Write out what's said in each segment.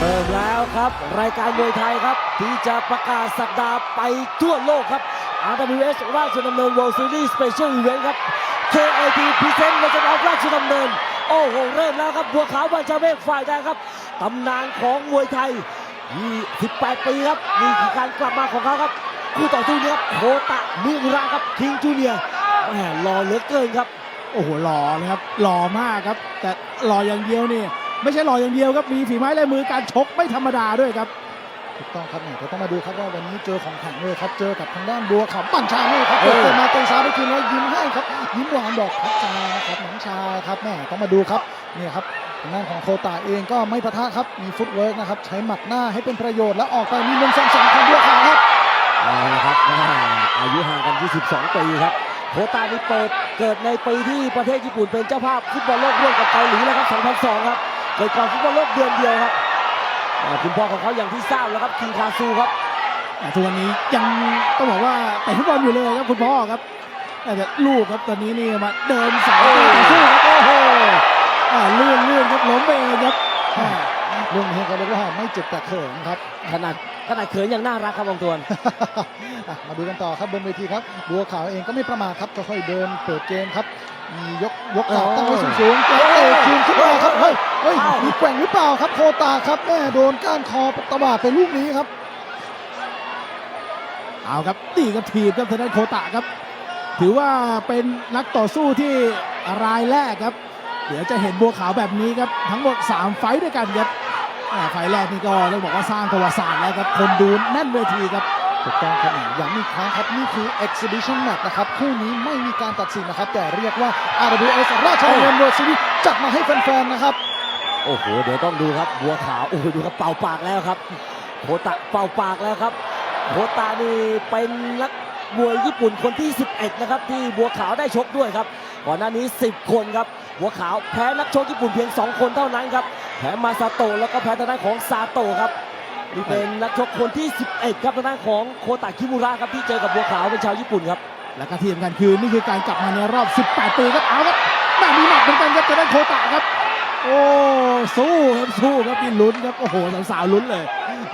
เริ่มแล้วครับ รายการมวยไทยครับ ที่จะประกาศสัปดาห์ไปทั่วโลกครับ RWS ราชดำเนิน World Series Special Event ครับ KIT Present ในจังหวัดราชดำเนิน โอ้โห เริ่มแล้วครับ บัวขาวบัญชาเมฆฝ่ายแดงครับตำนานของมวยไทย 28 ปีครับนี่คือการกลับมาของเขาครับ คู่ต่อสู้นี้ครับโคตะมิราครับคิงจูเนียร์แหมรอเหลือเกินครับ โอ้โหหล่อเลยครับหล่อมากครับ แต่หล่ออย่างเดียวนี่ ไม่ใช่หล่ออย่างเดียวครับมีฝีไม้ลายมือการชกไม่ธรรมดาด้วยครับถูกต้องครับเนี่ยเราต้องมาดูครับว่าวันนี้เจอของแข็งเลยครับ เจอกับทางด้านบัวขาวปั่นชาเลยครับเอเปิอดเกมมาเตะซ้ายไปคืนแล้วยิ้มให้ครับ ยิ้มหวานบอกพักจานะครับน้องชายครับแม่ต้องมาดูครับเนี่ยครับทางด้านของโคตาเองก็ไม่ปะทะครับมีฟุตเวิร์กนะครับใช้หมัดหน้าให้เป็นประโยชน์แล้วออกไปมีหนึ่งสองสามของบัวขาวครับเอาละครับแม่อายุห่างกัน 22 ปีครับโคตานี่เปิดเกิดในปีที่ประเทศญี่ปุ่นเป็นเจ้าภาพฟุตบอลโลกร่วมกับเกาหลีแล้วครับ 2002 ครับ เกิดก่อนฟุตบอลโลกเดือนเดียวครับอ่าคุณพ่อของเขาอย่างที่ทราบแล้วครับคิงคาซูครับแต่ทุกวันนี้ยังต้องบอกว่าเตะฟุตบอลอยู่เลยครับคุณพ่อครับแต่ลูกครับตอนนี้นี่มาเดินสายต่อสู้ครับโอ้โหอ่าเลื่อนเลื่อนครับล้มไปเองครับอ่าเรื่องนี้เขาเรียกว่าไม่เจ็บแต่เขินครับขนาดขนาดเขินยังน่ารักครับบางตวนอะมาดูกันต่อครับบนเวทีครับบัวขาวเองก็ไม่ประมาทครับค่อยๆเดินเปิดเกมครับมียกยกขาโอ้ตั้งไว้สูงๆเตะคืนขึ้นมาครับเฮ้ยเฮ้ยอ้าวมีแกว่งหรือเปล่าครับโคตาครับแม่โดนก้านคอตะบาดไปลูกนี้ครับ เอาครับตีกับทีบครับทางด้านโคตะครับ ถือว่าเป็นนักต่อสู้ที่รายแรกครับ เดี๋ยวจะเห็นบัวขาวแบบนี้ครับ ทั้งหมด 3 ไฟต์ด้วยกันครับอ่าไฟล์แรกนี่ก็ต้องบอกว่าสร้างประวัติศาสตร์แล้วครับคนดูแน่นเวทีครับถูกต้องครับย้ำอีกครั้งครับ นี่คือ exhibition match นะครับ คู่นี้ไม่มีการตัดสินนะครับ แต่เรียกว่า RWS ราชดำเนิน World Series จัดมาให้แฟนๆ นะครับ โอ้โห เดี๋ยวต้องดูครับ บัวขาว โอ้โห ดูครับเป่าปากแล้วครับ โคตะเป่าปากแล้วครับ โคตะนี่เป็นนักมวยญี่ปุ่นคนที่ 11 นะครับ ที่บัวขาวได้ชกด้วยครับ ก่อนหน้านี้ 10 คนครับ บัวขาวแพ้นักชกญี่ปุ่นเพียง 2 คนเท่านั้นครับ แพ้มาซาโตะแล้วก็แพ้ทางด้านของซาโตะครับ นี่เป็นนักชกคนที่ 11 ครับทางด้านของโคตะคิมุระครับที่เจอกับบัวขาวเป็นชาวญี่ปุ่นครับ และก็ที่สำคัญคือนี่คือการกลับมาในรอบ 18 ปีครับ เอาครับแม่มีหนักเหมือนกันครับจะได้โคตะครับ โอ้สู้ครับสู้ครับมีลุ้นครับโอ้โหสาวๆลุ้นเลย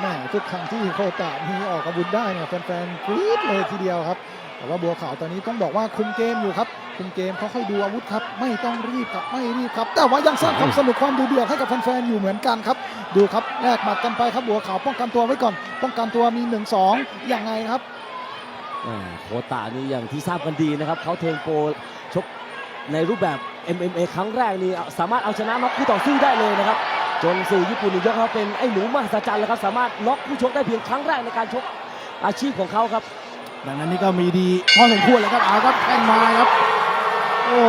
แม่ทุกครั้งที่โคตะมีออกอาวุธได้เนี่ยแฟนๆกรี๊ดเลยทีเดียวครับ แต่ว่าบัวขาวตอนนี้ต้องบอกว่าคุมเกมอยู่ครับ คุมเกมค่อยๆดูอาวุธครับ ไม่ต้องรีบครับไม่รีบครับ แต่ว่ายังสร้างความสนุกความดูเดือดให้กับแฟนๆอยู่เหมือนกันครับ ดูครับแลกหมัดกันไปครับบัวขาวป้องกันตัวไว้ก่อน ป้องกันตัวมี1นสองยังไงครับอ่าโคตานี่อย่างที่ทราบกันดีนะครับเขาเทิร์นโปรชกในรูปแบบ MMA ครั้งแรกนี่สามารถเอาชนะน็อกคู่ต่อสู้ได้เลยนะครับ จนสื่อญี่ปุ่นยกเขาเป็นไอ้หนูมหัศจรรย์แล้วครับสามารถน็อกผู้ชกได้เพียงครั้งแรกในการชกอาชีพของเขาครับดังนั้นนี่ก็มีดีพอสมควรแล้วครับเอาครับแข้งมาครับ โอ้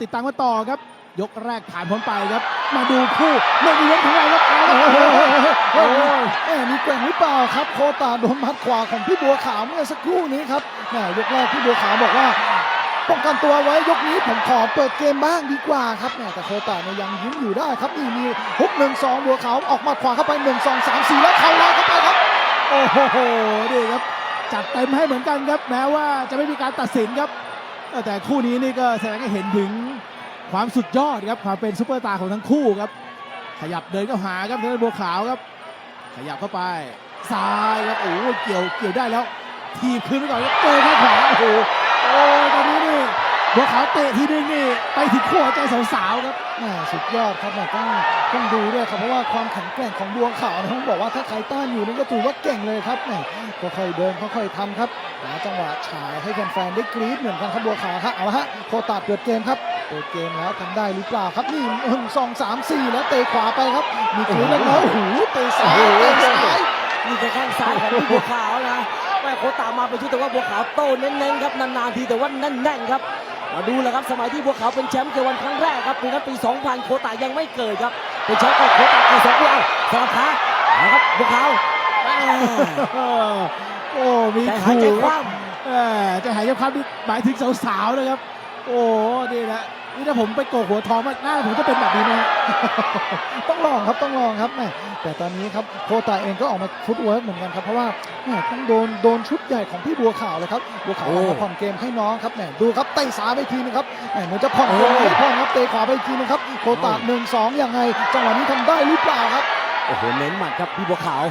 ติดตามกันต่อครับ ยกแรกผ่านพ้นไปครับ มาดูคู่เรื่มีเวนต์ของเราครับเอาครับโอ้โหแม่มีแกว่งหรือเปล่าครับ โคตาโดนมัดขวาของพี่บัวขาวเมื่อสักครู่นี้ครับแม่ยกแรกพี่บัวขาวบอกว่า ป้องกันตัวไว้ยกนี้ผมขอเปิดเกมบ้างดีกว่าครับแม่แต่โคตาเนี่ยยังยิ้มอยู่ได้ครับนี่มีฮุกหนึ่งสองบัวขาวออกมาขวาเข้าไปหนึ่งสองสามสี่แล้วเข่าลอยเข้าไปครับ โอ้โหนี่ครับจัดเต็มให้เหมือนกันครับแม้ว่าจะไม่มีการตัดสินครับ แต่คู่นี้นี่ก็แสดงให้เห็นถึงความสุดยอดครับความเป็นซุปเปอร์ตาร์ของทั้งคู่ครับ ขยับเดินเข้าหาครับเดินบัวขาวครับ ขยับเข้าไปซ้ายครับโอ้เกี่ยวเกี่ยวได้แล้ว ทีบคืนไปก่อนเจอข้างขวาโอ้ โหโอ้ยตอนนี้นี่บัวขาวเตะทีนึงนี่ไปถึงขั้วใจสาวๆครับแม่สุดยอดครับแม่ต้องต้องดูด้วยครับเพราะว่าความแข็งแกร่งของบัวขาวนะต้องบอกว่าถ้าใครต้านอยู่นั่นก็ถือว่าเก่งเลยครับแม่ค่อยๆเดินค่อยๆทำครับหาจังหวะฉายให้แฟนๆได้กรี๊ดเหมือนกันครับบัวขาวครับเอาละฮะโคตาเปิดเกมครับเปิดเกมแล้วทำได้หรือเปล่าครับนี่หนึ่งสองสามสี่แล้วเตะขวาไปครับ มีกรี๊ดแล้วนะโอ้โหเตะซ้ายเตะซ้ายนี่คือแข้งซ้ายของพี่บัวขาวนะ แม่โคตามาเป็นชุดแต่ว่าบัวขาวโต้เน้นๆครับนานๆทีแต่ว่าแน่นๆครับ มาดูแหละครับสมัยที่บัวขาวเป็นแชมป์เกวันครั้งแรกครับปีนั้นปี 2000 โคตายังไม่เกิดครับเป็นแชมป์กับโคตาเกิดสองปีเอาสลับขาเอาครับบัวขาวแม่โอ้มีใจหายใจขู่คคว่รับเออจะหายใจความนี่หมายถึงสาวๆนะครับ โอ้นี่นะ นี่ถ้าผมไปโกกหัวทองมาหน้าผมจะเป็นแบบนี้นะ ต้องลองครับต้องลองครับแม่แต่ตอนนี้ครับโคตาเองก็ออกมาฟุตเวิร์กเหมือนกันครับเพราะว่าแม่ต้องโดนโดนชุดใหญ่ของพี่บัวขาวเลยครับบัวขาวออกมาผ่อนเกมให้น้องครับแม่ดูครับเตะซ้ายไปทีนึงครับแม่เหมือนจะผ่อนเกมให้พ่อครับเตะขวาไปทีนึงครับโคตาหนึ่งสองยังไง จังหวะนี้ทำได้หรือเปล่าครับโอ้โอ้โหเน้นหมัดครับพี่บัวขาว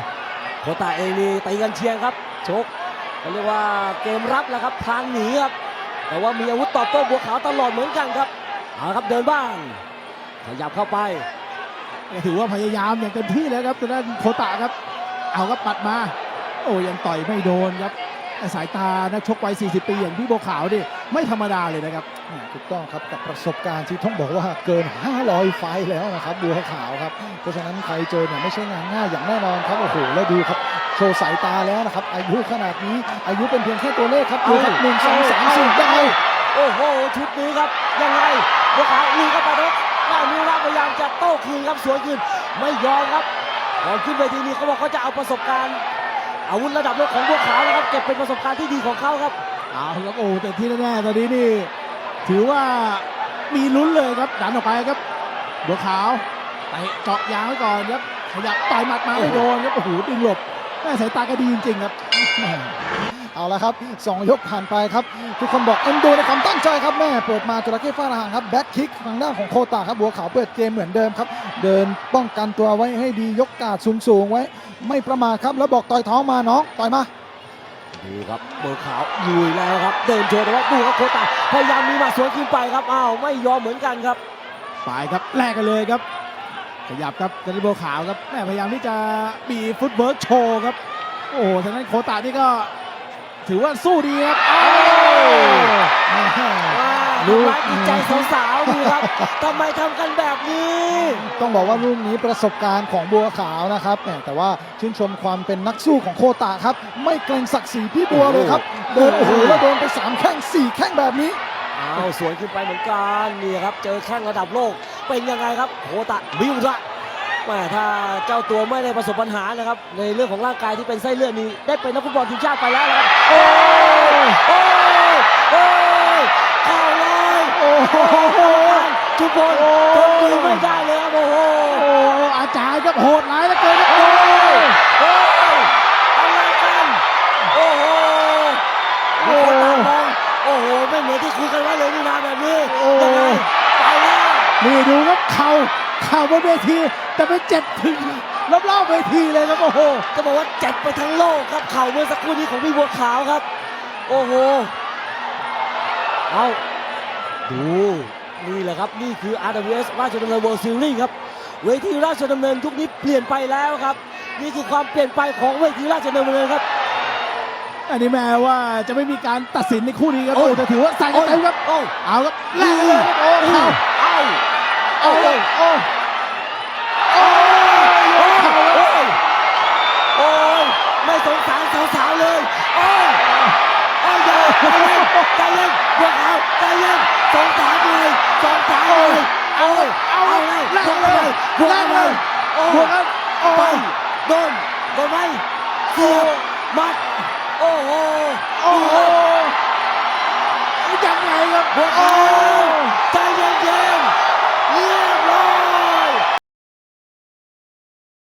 โคตาเองนี่ตีกันเชียงครับชกเขาเรียกว่าเกมรับแหละครับทางหนีครับแต่ว่ามีอาวุธตอบโต้บัวขาวตลอดเหมือนกันครับ เอาละครับเดินบ้าง ขยับเข้าไปก็ถือว่าพยายามอย่างเต็มที่แล้วครับทางด้านโคตะครับ เอาครับปัดมา โอ้ยังต่อยไม่โดนครับแต่สายตานักชกวัย 40 ปีอย่างพี่บัวขาวนี่ไม่ธรรมดาเลยนะครับอ่าถูกต้องครับกับประสบการณ์ที่ต้องบอกว่าเกิน 500 ไฟล์แล้วนะครับบัวขาวครับ เพราะฉะนั้นใครเจอเนี่ยไม่ใช่งานง่ายอย่างแน่นอนครับโอ้โหแล้วดูครับ โชว์สายตาแล้วนะครับ อายุขนาดนี้อายุเป็นเพียงแค่ตัวเลขครับดูครับหนึ่งสองสามสี่ยังไงโอ้โหชุดนี้ครับยังไง บัวขาวลุยเข้าไปครับได้มิวราพยายามจะโต้คืนครับสวนคืนไม่ยอมครับก่อนขึ้นเวทีนี้เขาบอกเขาจะเอาประสบการณ์ อาวุธระดับโลกของบัวขาวนะครับเก็บเป็นประสบการณ์ที่ดีของเขาครับเอาครับโอ้แต่ที่แน่ๆตอนนี้นี่ ถือว่ามีลุ้นเลยครับดันออกไปครับบัวขาวไปเจาะยางไว้ก่อนครับขยับต่อยหมัดมาไม่โดนครับโอ้โหดึงหลบแม่สายตาก็ดีจริงๆครับ เอาละครับสองยกผ่านไปครับ ทุกคนบอกเอ็นดูในความตั้งใจครับแม่เปิดมาจระเข้ฟ้าระหังครับแบ็คคิกทางด้านของโคตาครับบัวขาวเปิดเกมเหมือนเดิมครับ เดินป้องกันตัวไว้ให้ดียกกาดสูงๆไว้ ไม่ประมาทครับแล้วบอกต่อยท้องมาน้องต่อยมาดูครับบัวขาวลุยแล้วครับ เดินโชว์แต่ว่าดูครับโคตาพยายามมีหมัดสวนคืนไปครับอ้าวไม่ยอมเหมือนกันครับไปครับแลกกันเลยครับ ขยับครับจันทบัวขาวครับแม่พยายามที่จะบีฟุตเวิร์กโชว์ครับ โอ้โหทางนั้นโคตานี่ก็ ถือว่าสู้ดีครับอ้าวว้าลูกทำร้ายจิตใจสาวๆดูครับทำไมทำกันแบบนี้ ต้องบอกว่ารุ่นนี้ประสบการณ์ของบัวขาวนะครับแหมแต่ว่าชื่นชมความเป็นนักสู้ของโคตาครับ ไม่เกรงศักดิ์ศรีพี่บัวเลยครับเดินโอ้โหแล้วโดนไปสามแข้งสี่แข้งแบบนี้อ้าวสวนขึ้นไปเหมือนกันนี่ครับ เจอแข้งระดับโลกเป็นยังไงครับโคตะบิวระ แม่ถ้าเจ้าตัวไม่ได้ประสบปัญหานะครับ ในเรื่องของร่างกายที่เป็นไส้เลือดนี้ ได้เป็นนักฟุตบอลทีมชาติไปแล้วนะครับ โอ้ยโอ้ยโอ้ยเข้าเลยโอ้โหทุกคนทนดูไม่ได้เลยครับโอ้โหโอ้โหอาจารย์ครับโหดร้ายเหลือเกินครับโอ้โอ้ยยโอ้ยอะไรกันโอ้โหโอ้โหตามองโอ้โหไม่เหมือนที่คุยกันไว้เลยนี่นาแบบนี้ยังไงไปแล้วนี่ดูครับเข่าเข่าบนเวที แต่ไปเจ็บถึงรอบๆเวทีเลยครับโอ้โหจะบอกว่าเจ็บไปทั้งโลกครับเข่าเมื่อสักครู่นี้ของพี่บัวขาวครับ โอ้โหเอาดูนี่แหละครับนี่คือ RWS ราชดำเนิน World Series ครับเวทีราชดำเนินยุคนี้เปลี่ยนไปแล้วครับ นี่คือความเปลี่ยนไปของเวทีราชดำเนินครับอันนี้แม้ว่าจะไม่มีการตัดสินในคู่นี้ครับโอ้โอ้แต่ถือว่าใส่กันเต็มครับโอ้เอาครับแลกกันเลยครับโอ้เข่า เอาโอ้โอ้โอ้โอ้โอ้ยกเข่าครับโอ้ยโอ้ยไม่สงสารสาวๆเลยโอ้ยโอ้ยอย่าใจเย็นใจเย็นบัวขาวใจเย็นสงสารเลยสงสารเลยโอ้ยเอาเอาเลเลยยแลกบวกเลเลยยบวกแลกเลเลยยโอ้บวกครับโอ้ไปโดนโดนไหมเสียบมัดโอ้โหโอ้โหยังไงครับบวกโอ้ขาว